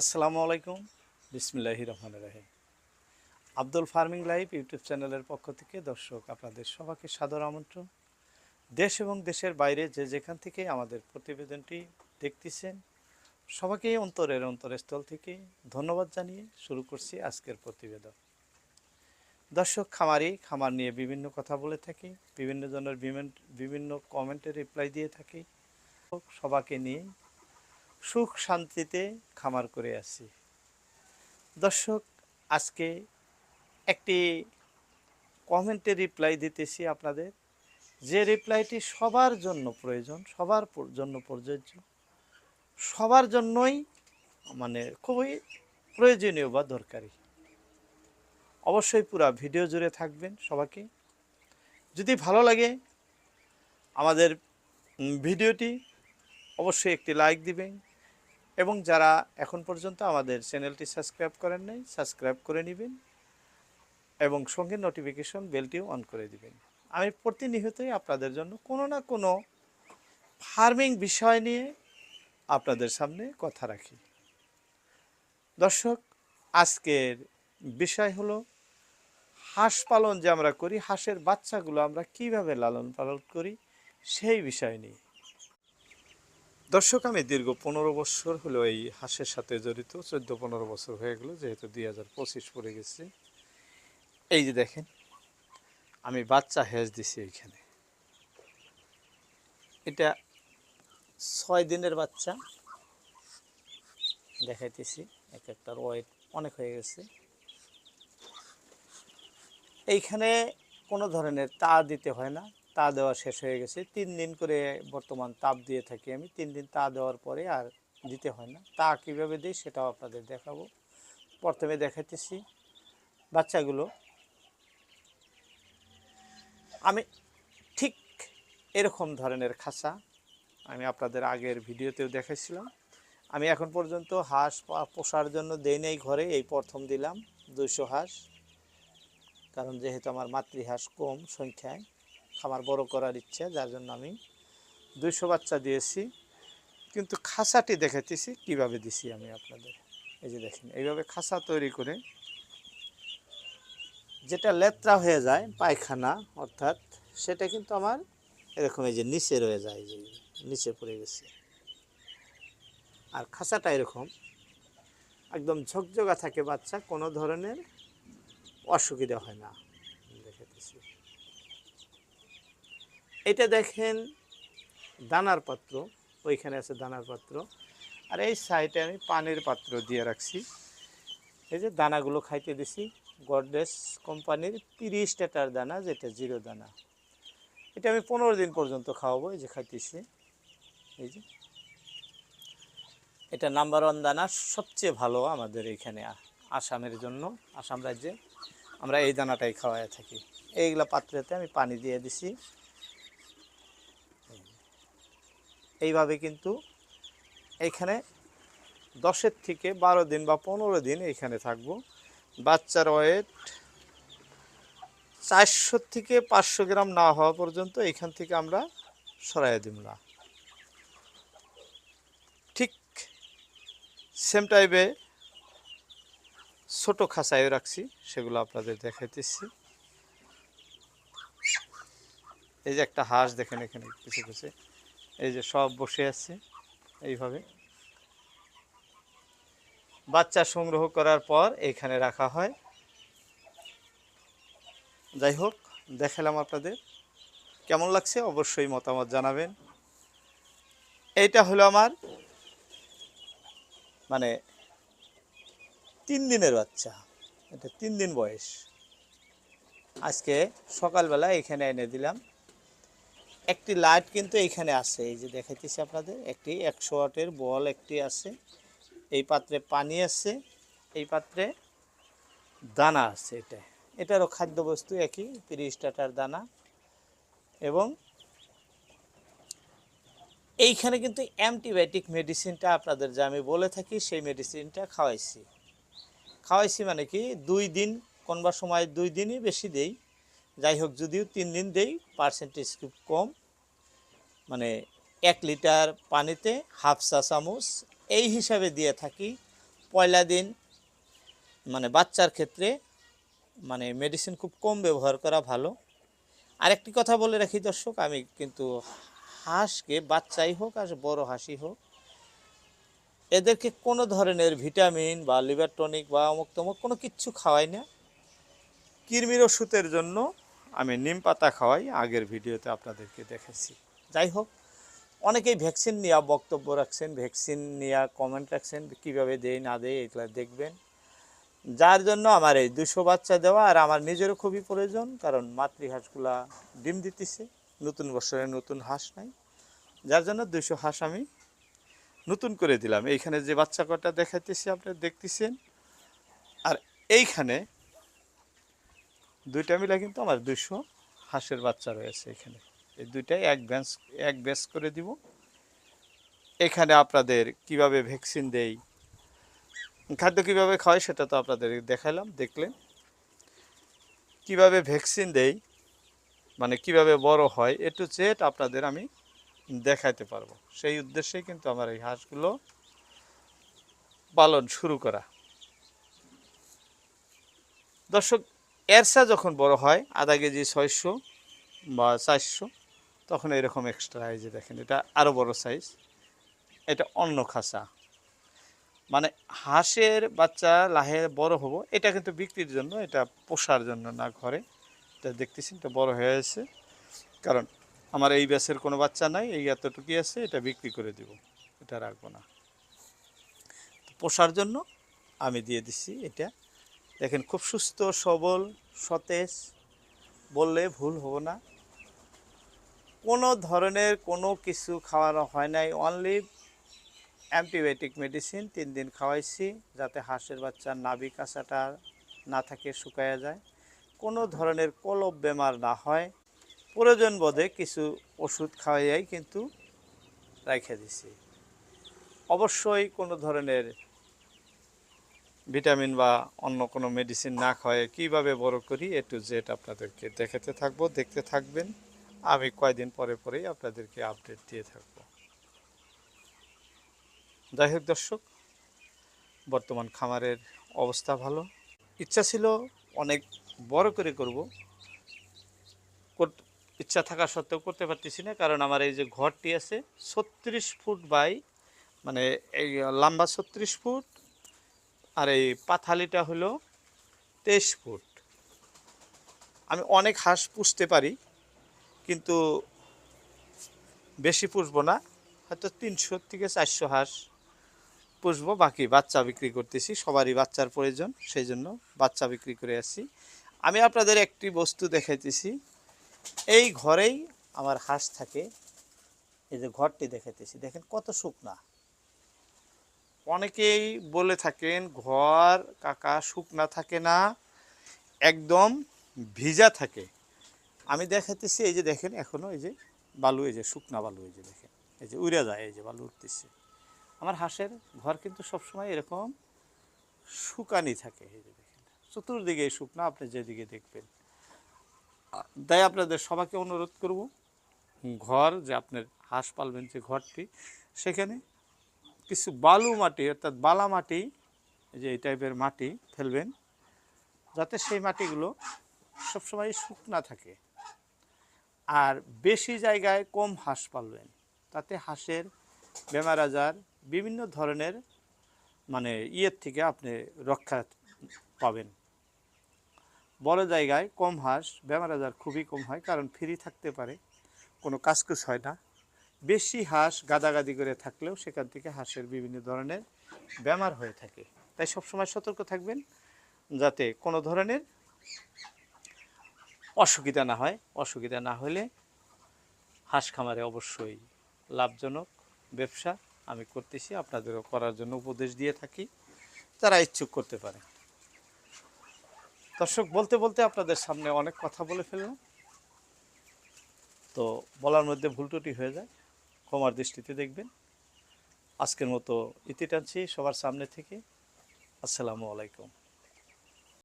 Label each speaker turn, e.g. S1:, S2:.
S1: আসসালামু আলাইকুম। বিসমিল্লাহি রহমান রাহিম। আব্দুল ফার্মিং লাইভ ইউটিউব চ্যানেলের পক্ষ থেকে দর্শক, আপনাদের সবাইকে সাদর আমন্ত্রণ। দেশ এবং দেশের বাইরে যে যেখান থেকে আমাদের প্রতিবেদনটি দেখতেছেন, সবাইকে অন্তরের অন্তরস্থল থেকে ধন্যবাদ জানিয়ে শুরু করছি আজকের প্রতিবেদন। দর্শক, খামারি, খামার নিয়ে বিভিন্ন কথা বলে থাকি, বিভিন্ন জনের বিভিন্ন বিভিন্ন কমেন্টে রিপ্লাই দিয়ে থাকি। সবাইকে নিয়ে সুখ শান্তিতে খামার করে আছি দর্শক, আজকে একটি কমেন্টে রিপ্লাই দিতেছি আপনাদের। যে রিপ্লাইটি সবার জন্য প্রয়োজন, সবার জন্য প্রযোজ্য, সবার জন্যই মানে খুবই প্রয়োজনীয় বা দরকারি। অবশ্যই পুরা ভিডিও জুড়ে থাকবেন সবাইকে। যদি ভালো লাগে আমাদের ভিডিওটি, অবশ্যই একটি লাইক দিবেন। এবং যারা এখন পর্যন্ত আমাদের চ্যানেলটি সাবস্ক্রাইব করেন নাই, সাবস্ক্রাইব করে নেবেন এবং সঙ্গে নোটিফিকেশন বেলটিও অন করে দিবেন। আমি প্রতিনিয়তই আপনাদের জন্য কোনো না কোনো ফার্মিং বিষয় নিয়ে আপনাদের সামনে কথা রাখি। দর্শক, আজকের বিষয় হলো হাঁস পালন যে আমরা করি, হাঁসের বাচ্চাগুলো আমরা কীভাবে লালন পালন করি সেই বিষয় নিয়ে। দর্শক, আমি দীর্ঘ পনেরো বছর হলো এই হাঁসের সাথে জড়িত, চোদ্দ পনেরো বছর হয়ে গেলো, যেহেতু দুই হাজার পঁচিশ পড়ে গেছে। এই যে দেখেন, আমি বাচ্চা হেঁচ দিছি এইখানে। এটা ছয় দিনের বাচ্চা। দেখাইতেছি, এক একটার ওয়েট অনেক হয়ে গেছে। এইখানে কোনো ধরনের তা দিতে হয় না। তা দেওয়া শেষ হয়ে গেছে। তিন দিন করে বর্তমান তাপ দিয়ে থাকি আমি। তিন দিন তা দেওয়ার পরে আর দিতে হয় না। তা কীভাবে দিই সেটাও আপনাদের দেখাবো। প্রথমে দেখাইতেছি বাচ্চাগুলো। আমি ঠিক এরকম ধরনের খাঁচা আমি আপনাদের আগের ভিডিওতেও দেখাইছিলাম। আমি এখন পর্যন্ত হাঁস পোষার জন্য দেই নেই ঘরে, এই প্রথম দিলাম দুইশো হাঁস। কারণ যেহেতু আমার মাতৃহাঁস কম সংখ্যায়। খামার বড় করার ইচ্ছে, যার জন্য আমি দুইশো বাচ্চা দিয়েছি। কিন্তু খাসাটি দেখাইতেছি, কীভাবে দিছি আমি আপনাদের। এই যে দেখেন, এইভাবে খাসা তৈরি করে যেটা লেত্রা হয়ে যায়, পায়খানা অর্থাৎ সেটা কিন্তু আমার এরকম এই যে নিচে রয়ে যায় যে নিচে পড়ে গেছে। আর খাসাটা এরকম, একদম ঝকঝকা থাকে বাচ্চা, কোনো ধরনের অসুবিধা হয় না। দেখাতেছি এটা দেখেন দানার পাত্র, ওইখানে আছে দানার পাত্র। আর এই সাইডে আমি পানির পাত্র দিয়ে রাখছি। এই যে দানাগুলো খাইতে দিছি, গডরেজ কোম্পানির তিরিশ টাকার দানা, যেটা জিরো দানা। এটা আমি পনেরো দিন পর্যন্ত খাওয়াবো, এই যে খাইতেছি। এই যে। এটা নাম্বার ওয়ান দানা, সবচেয়ে ভালো আমাদের এইখানে আসামের জন্য, আসাম রাজ্যে। আমরা এই দানাটাই খাওয়াই থাকি। এইগুলা পাত্রেতে আমি পানি দিয়ে দিছি। এইভাবে কিন্তু এইখানে দশের থেকে বারো দিন বা পনেরো দিন এইখানে থাকব। বাচ্চার ওয়েট চারশো থেকে পাঁচশো গ্রাম না হওয়া পর্যন্ত এইখান থেকে আমরা সরাই দিব না। ঠিক সেম টাইপে ছোটো খাঁচায়ও রাখছি, সেগুলো আপনাদের দেখাইতেছি। এই যে একটা হাঁস দেখেন এখানে কিছু কিছু এই যে সব বসে আছে এইভাবে। বাচ্চা সংগ্রহ করার পর এখানে রাখা হয়। যাই হোক, দেখালাম আপনাদের। কেমন লাগছে অবশ্যই মতামত জানাবেন। এইটা হলো আমার মানে তিন দিনের বাচ্চা। এটা তিন দিন বয়স। আজকে সকালবেলা এখানে এনে দিলাম। একটি লাইট কিন্তু এখানে আছে, এই যে দেখাইতেছি আপনাদের, একটি একশো ওয়াটের বল একটি আছে, এই পাত্রে পানি আছে, এই পাত্রে দানা আছে এটা। এটারও খাদ্যবস্তু একই, তিরিশ টাটার দানা। এবং এইখানে কিন্তু অ্যান্টিবায়োটিক মেডিসিনটা আপনাদের যে আমি বলে থাকি, সেই মেডিসিনটা খাওয়াইছি। খাওয়াইছি মানে কি, দুই দিন কোনবার সময় দুই দিনই বেশি দেই। যাই হোক, যদিও তিন দিন দেই, পার্সেন্টেজ খুব কম। মানে এক লিটার পানিতে হাফ চা চামচ এই হিসাবে দিয়ে থাকি। পয়লা দিন মানে বাচ্চার ক্ষেত্রে মানে মেডিসিন খুব কম ব্যবহার করা ভালো। আরেকটি কথা বলে রাখি দর্শক, আমি কিন্তু হাঁসকে, বাচ্চাই হোক আর বড় হাঁসই হোক, এদেরকে কোনো ধরনের ভিটামিন বা লিভার টনিক বা অমুক তমুক কোনো কিচ্ছু খাওয়াই না। কৃমির ওষুধের জন্য আমি নিম পাতা খাওয়াই, আগের ভিডিওতে আপনাদেরকে দেখেছি। যাই হোক, অনেকেই ভ্যাকসিন নিয়ে বক্তব্য রাখছেন ভ্যাকসিন নিয়ে কমেন্ট রাখছেন, কীভাবে দেয়, না দেয়, এগুলো দেখবেন। যার জন্য আমার এই দুশো বাচ্চা দেওয়া আর আমার নিজেরও খুবই প্রয়োজন, কারণ মাতৃহাঁসগুলা ডিম দিতেছে, নতুন বছরে নতুন হাঁস নাই। যার জন্য দুশো হাঁস আমি নতুন করে দিলাম। এইখানে যে বাচ্চা কটা দেখাইতেছি আপনি দেখতেছেন। আর এইখানে দুইটা মিলে কিন্তু আমার দুশো হাঁসের বাচ্চা রয়েছে এখানে। এই দুইটাই এক ব্যাচ এক ব্যাচ করে দিব। এখানে আপনাদের কীভাবে ভ্যাকসিন দেই, খাদ্য কীভাবে খাওয়াই সেটা তো আপনাদের দেখালাম, দেখলেন। কীভাবে ভ্যাকসিন দেই মানে কীভাবে বড় হয়, এ টু জেড আপনাদের আমি দেখাইতে পারব। সেই উদ্দেশ্যেই কিন্তু আমার এই হাঁসগুলো পালন শুরু করা। দর্শক, এরসা যখন বড় হয়, আধা কেজি ছয়শো বা চারশো তখন এরকম এক্সট্রা এই যে দেখেন, এটা আরও বড় সাইজ এটা অন্য খাঁচা। মানে হাঁসের বাচ্চা লাহে বড় হব, এটা কিন্তু বিক্রির জন্য, এটা পোষার জন্য না ঘরে। এটা দেখতেছেন, এটা বড় হয়ে আছে কারণ আমার এই ব্যাসের কোনো বাচ্চা নাই, এই এতটুকুই আছে, এটা বিক্রি করে দিব, এটা রাখব না। পোষার জন্য আমি দিয়ে দিছি এটা। দেখেন, খুব সুস্থ, সবল, সতেজ, বললে ভুল হব না। কোনো ধরনের কোনো কিছু খাওয়ানো হয় নাই। অনলি অ্যান্টিবায়োটিক মেডিসিন তিন দিন খাওয়াইছি, যাতে হাঁসের বাচ্চার নাভি কাঁচাটা না থাকে, শুকায়া যায়। কোনো ধরনের কলব বেমার না হয়। প্রয়োজন বোধে কিছু ওষুধ খাওয়াইয়াই কিন্তু রেখে দিছি। অবশ্যই কোনো ধরনের ভিটামিন বা অন্য কোনো মেডিসিন না খাওয়াই কীভাবে বড় করি, এ টু জেড আপনাদেরকে দেখাতে থাকব, দেখতে থাকবেন। আমি কয়দিন পরে পরেই আপনাদেরকে আপডেট দিয়ে থাকব। যাই হোক দর্শক, বর্তমান খামারের অবস্থা ভালো। ইচ্ছা ছিল অনেক বড় করে করব। কর- ইচ্ছা থাকা সত্ত্বেও করতে পারতেছি না, কারণ আমার এই যে ঘরটি আছে ছত্রিশ ফুট বাই মানে এই লম্বা ছত্রিশ ফুট, আর এই পাথালিটা হলো তেইশ ফুট। আমি অনেক হাঁস পুষতে পারি কিন্তু বেশি পুষবো না। হয়তো তিনশো থেকে চারশো হাঁস পুষবো, বাকি বাচ্চা বিক্রি করতেছি, সবারই বাচ্চার প্রয়োজন, সেই জন্য বাচ্চা বিক্রি করে আসছি। আমি আপনাদের একটি বস্তু দেখাইতেছি। এই ঘরেই আমার হাঁস থাকে। এই যে ঘরটি দেখাইতেছি, দেখেন কত শুকনা। অনেকেই বলে থাকেন, ঘর কাকা শুকনা থাকে না, একদম ভিজা থাকে। আমি দেখাতেছি এই যে দেখেন এখনও এই যে বালু, এই যে শুকনা বালু, এই যে দেখেন, এই যে উড়ে যায়, এই যে বালু উঠতেছে আমার হাঁসের ঘর কিন্তু সবসময় এরকম শুকানি থাকে, এই যে দেখেন। চতুর্দিকে এই শুকনা, আপনি যেদিকে দেখবেন। তাই আপনাদের সবাইকে অনুরোধ করব, ঘর যে আপনার হাঁস পালবেন যে ঘরটি, সেখানে কিছু বালু মাটি, অর্থাৎ বালা মাটি যে এই টাইপের মাটি ফেলবেন, যাতে সেই মাটিগুলো সবসময় শুকনা থাকে। আর বেশি জায়গায় কম হাঁস পালবেন। তাতে হাঁসের বেমার আজার বিভিন্ন ধরনের মানে ইয়ের থেকে আপনি রক্ষা পাবেন। বড় জায়গায় কম হাঁস বেমার আজার খুবই কম হয়, কারণ ফ্রি থাকতে পারে, কোনো কাজকুজ হয় না। বেশি হাঁস গাদাগাদি করে থাকলেও সেখান থেকে হাঁসের বিভিন্ন ধরনের বেমার হয়ে থাকে। তাই সবসময় সতর্ক থাকবেন, যাতে কোনো ধরনের অসুবিধা না হয়, অসুবিধা না হলে হাঁস খামারে অবশ্যই লাভজনক ব্যবসা আমি করতেছি, আপনাদেরও করার জন্য উপদেশ দিয়ে থাকি, যারা ইচ্ছুক করতে পারে। দর্শক, বলতে বলতে আপনাদের সামনে অনেক কথা বলে ফেললাম। তো বলার মধ্যে ভুল ত্রুটি হয়ে যায়, ক্ষমার দৃষ্টিতে দেখবেন। আজকের মতো ইতি টানছি সবার সামনে থেকে। আসসালামু আলাইকুম।